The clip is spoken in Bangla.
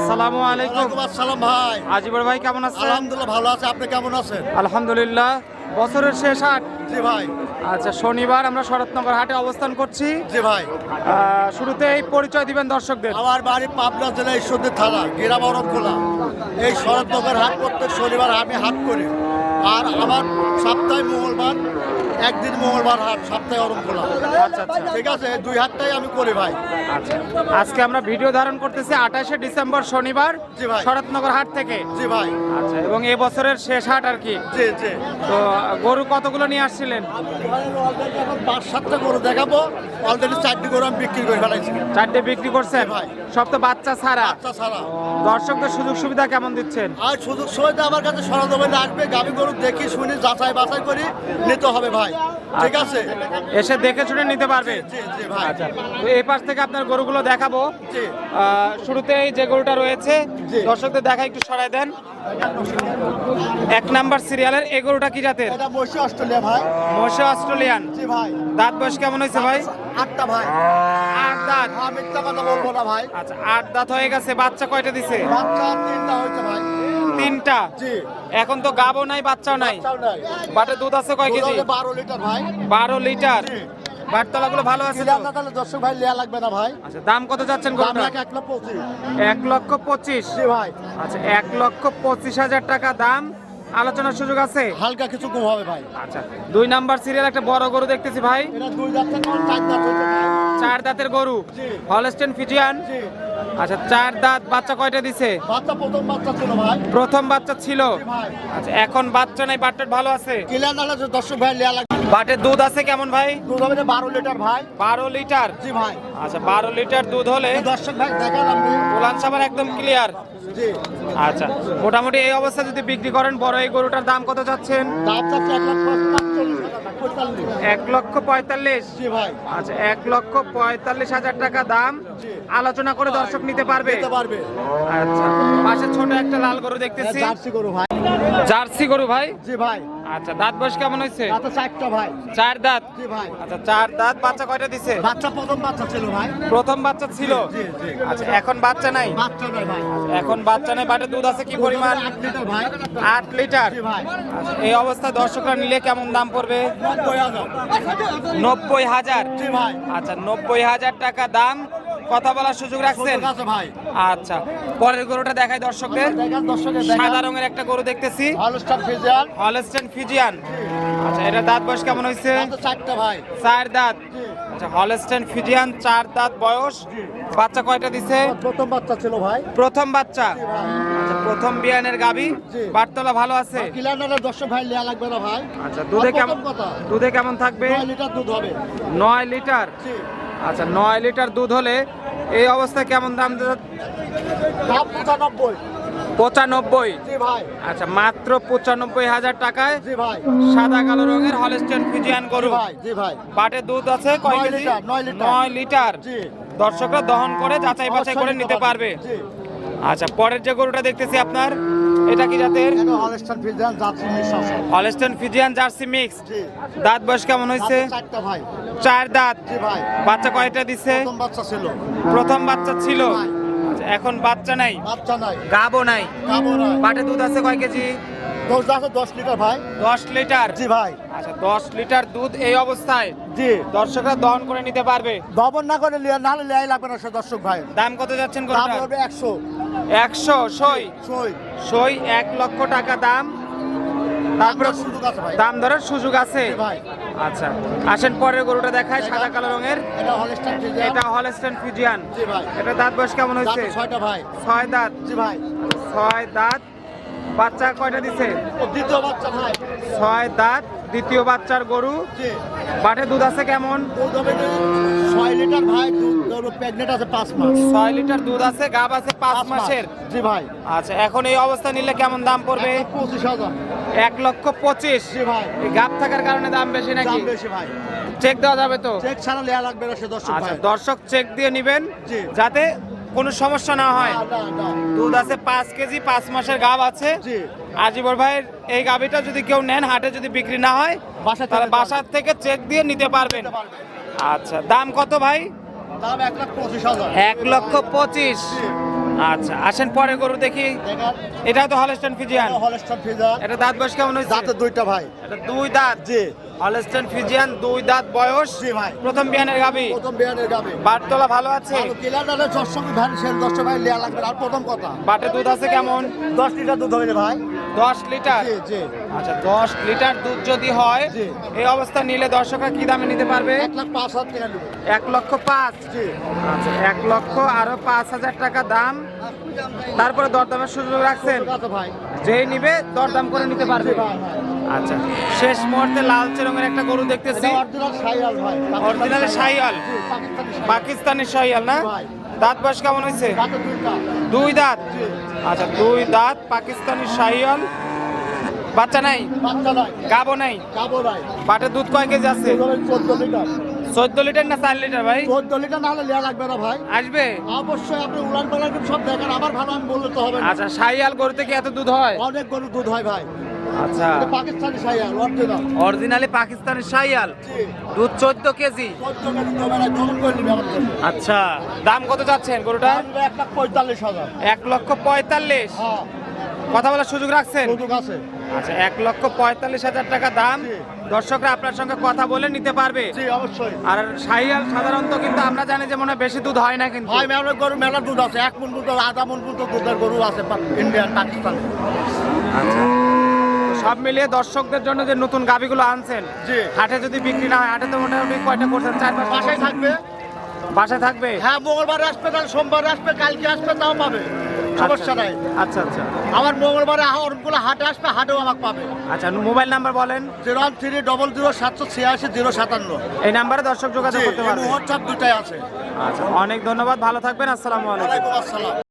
আসসালামু আলাইকুম। আসসালাম ভাই। আজিবর ভাই কেমন আছেন? আলহামদুলিল্লাহ ভালো আছে আপনি কেমন আছেন? আলহামদুলিল্লাহ বছরের শেষ হাট। জি ভাই। আচ্ছা শনিবার আমরা শরৎনগর হাটে অবস্থান করছি। জি ভাই। শুরুতে এই পরিচয় দিবেন দর্শকদের। আমার বাড়ি পাবনা জেলা ঈশ্বরদের থানা গেরাম খোলা এই শরৎনগর হাট প্রত্যেক শনিবার আমি হাট করি। আর আমার সপ্তাহে মঙ্গলবার একদিন মঙ্গলবার হাট সপ্তাহে অরম খোলা। আচ্ছা আচ্ছা। ঠিক আছে দুই হাটটাই আমি করি ভাই। আচ্ছা। আজকে আমরা ভিডিও ধারণ করতেছি আঠাশে ডিসেম্বর শনিবার জি ভাই। শরৎনগর হাট থেকে। জি ভাই। আচ্ছা এবং এই বছরের শেষ হাট আর কি। জি জি। তো গরু কতগুলো নিয়ে আসছিলেন? এখন পাঁচ সাতটা গরু দেখাবো। অলরেডি চারটি গরু আমি বিক্রি করে ফেলাইছি। চারটে বিক্রি করছেন? জি ভাই। সব তো বাচ্চা ছাড়া। বাচ্চা ছাড়া। দর্শকদের সুযোগ সুবিধা কেমন দিচ্ছেন? আর সুযোগ সুবিধা আমার কাছে সরজমিনে আসবে। গাভী গরু দেখি শুনি যাচাই বাছাই করি নিতে হবে ভাই। ঠিক আছে। এসে দেখে শুনে নিতে পারবে। আচ্ছা। তো এই পাশ থেকে আপনার গরুগুলো দেখাবো। শুরুতেই যে গরুটা রয়েছে দর্শকদের দেখা একটু সরাই দেন। এক নাম্বার সিরিয়ালের এই গরুটা কি জাতের? অস্ট্রেলিয়া ভাই। মশে অস্ট্রেলিয়ান। ভাই। দাঁত বয়স কেমন হয়েছে ভাই? আটটা ভাই। আট দাঁত। হ্যাঁ মিথ্যা কথা বলব না ভাই। আচ্ছা আট দাঁত হয়ে গেছে বাচ্চা কয়টা দিছে? বাচ্চা তিনটা হয়েছে ভাই। তিনটা। এখন তো গাবও নাই বাচ্চাও নাই। বাটে দুধ আছে কয় কেজি? বারো লিটার ভাই। বারো লিটার। জি। বাটতলাগুলো ভালো আছে না তাহলে দর্শক ভাই লিয়া লাগবে না ভাই। আচ্ছা দাম কত যাচ্ছেন গরুটা এক লক্ষ পঁচিশ। এক লক্ষ পঁচিশ? জি ভাই। আচ্ছা এক লক্ষ পঁচিশ হাজার টাকা দাম। আলোচনার সুযোগ আছে? হালকা কিছু কম হবে ভাই। আচ্ছা দুই নাম্বার সিরিয়াল একটা বড় গরু দেখতেছি ভাই। এটা দুই চার চার দাঁতের গরু। Holstein Friesian. আচ্ছা চার দাঁত বাচ্চা কয়টা দিছে? বাচ্চা প্রথম বাচ্চা ছিল ভাই। প্রথম বাচ্চা ছিল। আচ্ছা এখন বাচ্চা নাই বাটটার ভালো আছে? দর্শক ভাই লিয়া বাটের দুধ আছে কেমন ভাই? দুধ হবে যে বারো লিটার ভাই। বারো লিটার? জি ভাই। আচ্ছা বারো লিটার দুধ হলে দর্শক ভাই দেখান আপনি। সাবার একদম ক্লিয়ার জি। আচ্ছা মোটামুটি এই অবস্থা যদি বিক্রি করেন বড় এই গরুটার দাম কত চাচ্ছেন? দাম চাচ্ছে এক লাখ পাঁচচল্লিশ হাজার টাকা, পঁয়তাল্লিশ। এক লক্ষ পঁয়তাল্লিশ? জি ভাই। আচ্ছা এক লক্ষ পঁয়তাল্লিশ হাজার টাকা দাম আলোচনা করে দর্শক নিতে পারবে? আচ্ছা পাশে ছোট একটা লাল গরু দেখতেছি। জার্সি গরু ভাই। জার্সি গরু ভাই? জি ভাই। আচ্ছা দাঁত বয়স কেমন হয়েছে? চারটা ভাই। চার দাঁত? জি ভাই। আচ্ছা চার দাঁত বাচ্চা কয়টা দিছে? বাচ্চা প্রথম বাচ্চা ছিল ভাই। প্রথম বাচ্চা ছিল? জি জি আচ্ছা এখন বাচ্চা নাই? বাচ্চা নয় ভাই। এখন বাচ্চা নাই বাটে দুধ আছে কি পরিমাণ? আট লিটার ভাই। আট লিটার? জি ভাই। আচ্ছা, এই অবস্থায় দর্শকরা নিলে কেমন দাম পড়বে? নব্বই হাজার। নব্বই হাজার? জি ভাই। আচ্ছা নব্বই হাজার টাকা দাম। কথা বলার সুযোগ রাখছেন? ভাই। আচ্ছা পরের গরুটা দেখাই দর্শকদের। সাদা রঙের একটা গরু দেখতেছি। Holstein Friesian. আচ্ছা এটা দাঁত বয়স কেমন হয়েছে? ভাই। চার দাঁত। আচ্ছা হলস্টেন ফিজিয়ান চার দাঁত বয়স। বাচ্চা কয়টা দিছে? প্রথম বাচ্চা ছিল ভাই। প্রথম বাচ্চা। আচ্ছা প্রথম বিয়ানের গাবি। বাটতলা ভালো আছে? ভাই লিয়া লাগবে না ভাই। আচ্ছা দুধে কেমন দুধে কেমন থাকবে? নয় লিটার দুধ হবে। নয় লিটার? আচ্ছা নয় লিটার দুধ হলে এই অবস্থা কেমন দাম পঁচানব্বই। পঁচানব্বই? জি ভাই। আচ্ছা মাত্র পঁচানব্বই হাজার টাকায় জি ভাই। সাদা কালো রঙের হলস্টেন ফিজিয়ান গরু। ভাই জি ভাই। বাটের দুধ আছে কয় নয় কেজি? লিটার, নয় লিটার। জি। দর্শকরা দহন করে যাচাই বাছাই করে নিতে পারবে। জি। আচ্ছা পরের যে গরুটা দেখতেছি আপনার এটা কি জাতের? হলস্টেন ফিজিয়ান জার্সি মিক্স দাঁত বয়স কেমন হয়েছে? ভাই। চার দাঁত। বাচ্চা কয়টা দিছে? প্রথম বাচ্চা ছিল। প্রথম বাচ্চা ছিল? ভাই। আচ্ছা, এখন বাচ্চা নাই? বাচ্চা নাই। গাবও নাই? না বাটে দুধ আছে কয় কেজি? দশ আছে দশ লিটার ভাই। দশ লিটার? জি ভাই। আচ্ছা দশ লিটার দুধ এই অবস্থায়? জি। দর্শকরা দহন করে নিতে পারবে? দবন না করে লিয়াই লাগবে না দর্শক ভাই। দাম কত যাচ্ছেন একশো। একশো সই সই সই এক লক্ষ টাকা দাম। তারপরে দাম ধরার সুযোগ আছে? ভাই। আচ্ছা আসেন পরের গরুটা দেখায় সাদা কালো রঙের। এটা হলস্টেন ফিজিয়ান জি ভাই। এটা দাঁত বয়স কেমন হয়েছে? ছয় দাঁত। জি ভাই। ছয় দাঁত। বাচ্চা কয়টা দিছে? দ্বিতীয় বাচ্চা ভাই। ছয় দাঁত। দ্বিতীয় বাচ্চার গরু। বাটে দুধ আছে কেমন? ছয় লিটার ভাই দুধ প্রেগনেন্ট আছে পাঁচ মাস। ছয় লিটার দুধ আছে গাব আছে পাঁচ মাসের? জি ভাই। আচ্ছা এখন এই অবস্থা নিলে কেমন দাম পড়বে? পঁচিশ হাজার। এক লক্ষ পঁচিশ? জি ভাই। গাব থাকার কারণে দাম বেশি নাকি? বেশি ভাই। চেক দেওয়া যাবে তো? চেক ছাড়া লাগবে দর্শক আচ্ছা দর্শক চেক দিয়ে নিবেন জি। যাতে কোনো সমস্যা না হয়। দুধ আছে পাঁচ কেজি পাঁচ মাসের গাব আছে। আজীবর ভাইয়ের এই গাবিটা যদি কেউ নেন হাটে যদি বিক্রি না হয় বাসা তাহলে বাসার থেকে চেক দিয়ে নিতে পারবেন। আচ্ছা দাম কত ভাই? দাম এক লক্ষ পঁচিশ হাজার। এক লক্ষ পঁচিশ। জি। আচ্ছা আসেন পরে গরু দেখি। এটা তো হলস্টন ফিজিয়ান হলস্টন ফিজিয়ান এটা দাঁত বয়স কেমন হয়েছে? দাঁতে দুইটা ভাই। এটা দুই দাঁত? জি। হলস্টন ফিজিয়ান দুই দাঁত বয়স। জি ভাই। প্রথম বিয়ানের গাবি? প্রথম বিয়ানের গাবি। বাটতলা ভালো আছে? কিলার দাদা সঙ্গে ভ্যান সেল দশটা ভাই লেয়া লাগবে। আর প্রথম কথা। বাটে দুধ আছে কেমন? দশ লিটার দুধ হবে ভাই। দশ লিটার? আচ্ছা দশ লিটার দুধ যদি হয়। এই অবস্থা নিলে দর্শকরা কি দামে নিতে পারবে? এক লক্ষ পাঁচ? আচ্ছা এক লক্ষ আরও পাঁচ হাজার টাকা দাম। তারপরে দরদামের সুযোগ রাখছেন? যেই নিবে দরদাম করে নিতে পারবে। আচ্ছা শেষ মুহূর্তে লালচে রঙের একটা গরু দেখতেছি। অরিজিনাল সাইয়াল ভাই। Original পাকিস্তানি শাহিওয়াল। শাহিয়াল। না? ভাই। দাঁত বয়স কেমন হয়েছে? দুই দাঁত। আচ্ছা দুই দাঁত পাকিস্তানি শাহিয়াল বাচ্চা নাই? গাবো নাই। বাটে দুধ কয় কেজি আছে? চোদ্দ লিটার। না চার লিটার ভাই? চোদ্দ লিটার না হলে লেয়া লাগবে না ভাই। আসবে? অবশ্যই আপনি উড়ান পালান সব দেখেন আবার ভালো আমি বললে তো হবে না। আচ্ছা শাহিয়াল গরুতে কি এত দুধ হয়? অনেক গরু দুধ হয় ভাই। আচ্ছা। পাকিস্তানি সাইয়াল অরিজিনাল অরিজিনালি পাকিস্তানি শাহিয়াল দুধ চোদ্দ কেজি। করে নিবে আচ্ছা দাম কত যাচ্ছেন গরুটা দাম নেবে এক লাখ পঁয়তাল্লিশ হাজার। এক লক্ষ পঁয়তাল্লিশ। হ্যাঁ। কথা বলার সুযোগ রাখছেন? সুযোগ আছে। আচ্ছা এক লক্ষ পঁয়তাল্লিশ হাজার টাকা দাম। দর্শকরা আপনার সঙ্গে কথা বলে নিতে পারবে। অবশ্যই। আর শাহিয়াল সাধারণত কিন্তু আমরা জানি যে মনে হয় বেশি দুধ হয় না কিন্তু। ভাই মেলার গরু মেলার দুধ আছে। এক মন দুধ আধা মন দুধ দুধের গরু আছে ইন্ডিয়ান পাকিস্তানি। আচ্ছা। সব মিলিয়ে দর্শকদের জন্য যে নতুন গাবিগুলো আনছেন জি। হাটে যদি বিক্রি না হয় হাটে তো মোটামুটি কয়টা করছেন? চার পাঁচ বাসায় থাকবে। বাসায় থাকবে? হ্যাঁ মঙ্গলবার আসবে তাহলে সোমবার আসবে কালকে আসবে তাও পাবে। সমস্যা নাই। আচ্ছা আচ্ছা। আমার মঙ্গলবারে অরমগুলো হাটে আসবে হাটেও আমাকে পাবে। আচ্ছা মোবাইল নাম্বার বলেন। Zero one three double zero সাতশো ছিয়াশি জিরো সাতান্ন। এই নাম্বারে দর্শক যোগাযোগ করতে পারবে। হোয়াটসঅ্যাপ দুটাই আছে। আচ্ছা অনেক ধন্যবাদ ভালো থাকবেন আসসালামু আলাইকুম। আসসালাম।